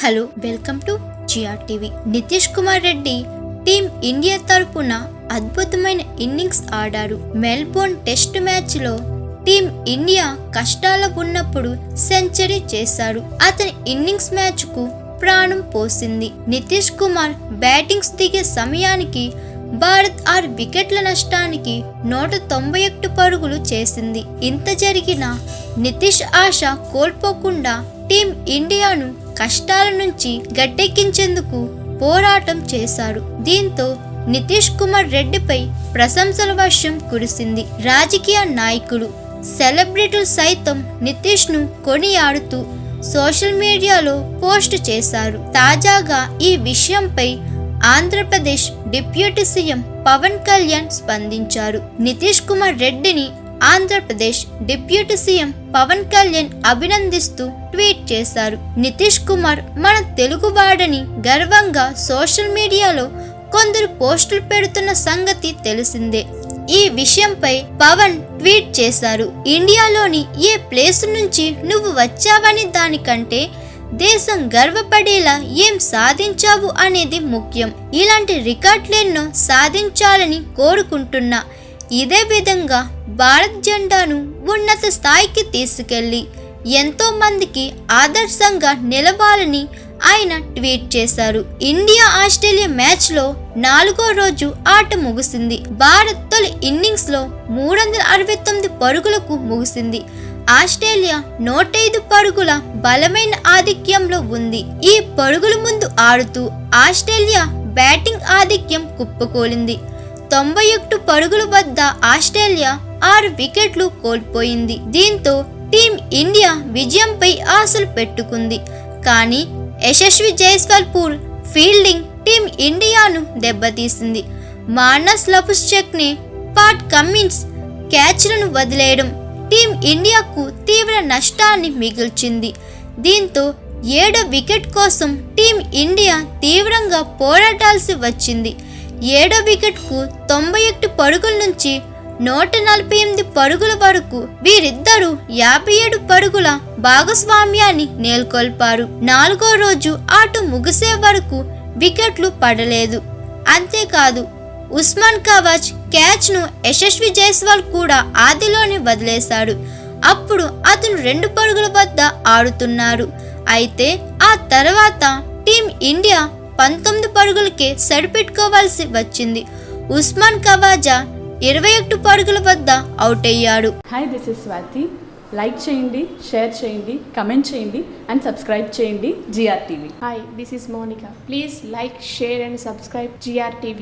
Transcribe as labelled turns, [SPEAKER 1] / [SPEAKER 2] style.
[SPEAKER 1] Hello welcome to GR TV. Nitish Kumar Reddy team India తరపున అద్భుతమైన innings ఆడారు. Melbourne test మ్యాచ్లో team India కష్టాల ఉన్నప్పుడు సెంచరీ చేశారు. అతని ఇన్నింగ్స్ మ్యాచ్కు ప్రాణం పోసింది. నితీష్ కుమార్ బ్యాటింగ్స్ దిగే సమయానికి భారత్ ఆరు వికెట్ల నష్టానికి నూట తొంభై ఒకటి పరుగులు చేసింది. ఇంత జరిగిన నితీష్ ఆశ కోల్పోకుండా టీం ఇండియాను కష్టాల నుంచి గట్టెక్కించేందుకు పోరాటం చేశారు దీంతో నితీష్ కుమార్ రెడ్డిపై ప్రశంసల వర్షం కురిసింది. రాజకీయ నాయకులు సెలబ్రిటీలు సైతం నితీష్ను కొనియాడుతూ సోషల్ మీడియాలో పోస్ట్ చేశారు. తాజాగా ఈ విషయంపై ఆంధ్రప్రదేశ్ డిప్యూటీ సీఎం పవన్ కళ్యాణ్ స్పందించారు. నితీష్ కుమార్ రెడ్డిని ఆంధ్రప్రదేశ్ డిప్యూటీ సీఎం పవన్ కళ్యాణ్ అభినందిస్తూ ట్వీట్ చేశారు. నితీష్ కుమార్ మన తెలుగువాడని గర్వంగా సోషల్ మీడియాలో కొందరు పోస్టులు పెడుతున్న సంగతి తెలిసిందే. ఈ విషయంపై పవన్ ట్వీట్ చేశారు. ఇండియాలోని ఏ ప్లేస్ నుంచి నువ్వు వచ్చావని దానికంటే దేశం గర్వపడేలా ఏం సాధించావు అనేది ముఖ్యం. ఇలాంటి రికార్డులెన్నో సాధించాలని కోరుకుంటున్నా. ఇదే విధంగా భారత్ జెండాను ఉన్నత స్థాయికి తీసుకెళ్ళి ఎంతో మందికి ఆదర్శంగా నిలవాలని ఆయన ట్వీట్ చేశారు. ఇండియా ఆస్ట్రేలియా మ్యాచ్లో నాలుగో రోజు ఆట ముగిసింది. భారత్ తొలి ఇన్నింగ్స్లో మూడు వందల అరవై తొమ్మిది పరుగులకు ముగిసింది. ఆస్ట్రేలియా నూట ఐదు పరుగుల బలమైన ఆధిక్యంలో ఉంది. ఈ పరుగుల ముందు ఆడుతూ ఆస్ట్రేలియా బ్యాటింగ్ ఆధిక్యం కుప్పకూలింది. తొంభై ఒకటి పరుగుల వద్ద ఆస్ట్రేలియా ఆరు వికెట్లు కోల్పోయింది. దీంతో టీం ఇండియా విజయంపై ఆశలు పెట్టుకుంది. కానీ యశస్వి జైస్వాల్పూర్ ఫీల్డింగ్ టీం ఇండియాను దెబ్బతీసింది. మానస్ లపుస్చెక్ని పాట్ కమ్మిన్స్ క్యాచ్లను వదిలేయడం టీం ఇండియాకు తీవ్ర నష్టాన్ని మిగిల్చింది. దీంతో ఏడో వికెట్ కోసం టీం ఇండియా తీవ్రంగా పోరాటాల్సి వచ్చింది. ఏడో వికెట్కు తొంభై ఒకటి పరుగుల నుంచి నూట నలభై ఎనిమిది పరుగుల వరకు వీరిద్దరూ యాభై ఏడు పరుగుల భాగస్వామ్యాన్ని నెలకొల్పారు. నాలుగో రోజు ఆట ముగిసే వరకు వికెట్లు పడలేదు. అంతేకాదు ఉస్మాన్ కవాచ్ క్యాచ్ను యశస్వి జైస్వాల్ కూడా ఆదిలోనే వదిలేశాడు. అప్పుడు అతను రెండు పరుగుల వద్ద ఆడుతున్నారు. అయితే ఆ తర్వాత టీం ఇండియా పంతొమ్మిది పరుగులకే సరిపెట్టుకోవాల్సి వచ్చింది ఉస్మాన్ కవాజా ఇరవై ఒకటి పరుగుల వద్ద అవుట్ అయ్యాడు
[SPEAKER 2] hi this is Swathi like చేయండి షేర్ చేయండి కమెంట్ చేయండి అండ్ సబ్స్క్రైబ్ చేయండి GR TV
[SPEAKER 3] Hi, this is Monica. Please like, share, and subscribe GR TV.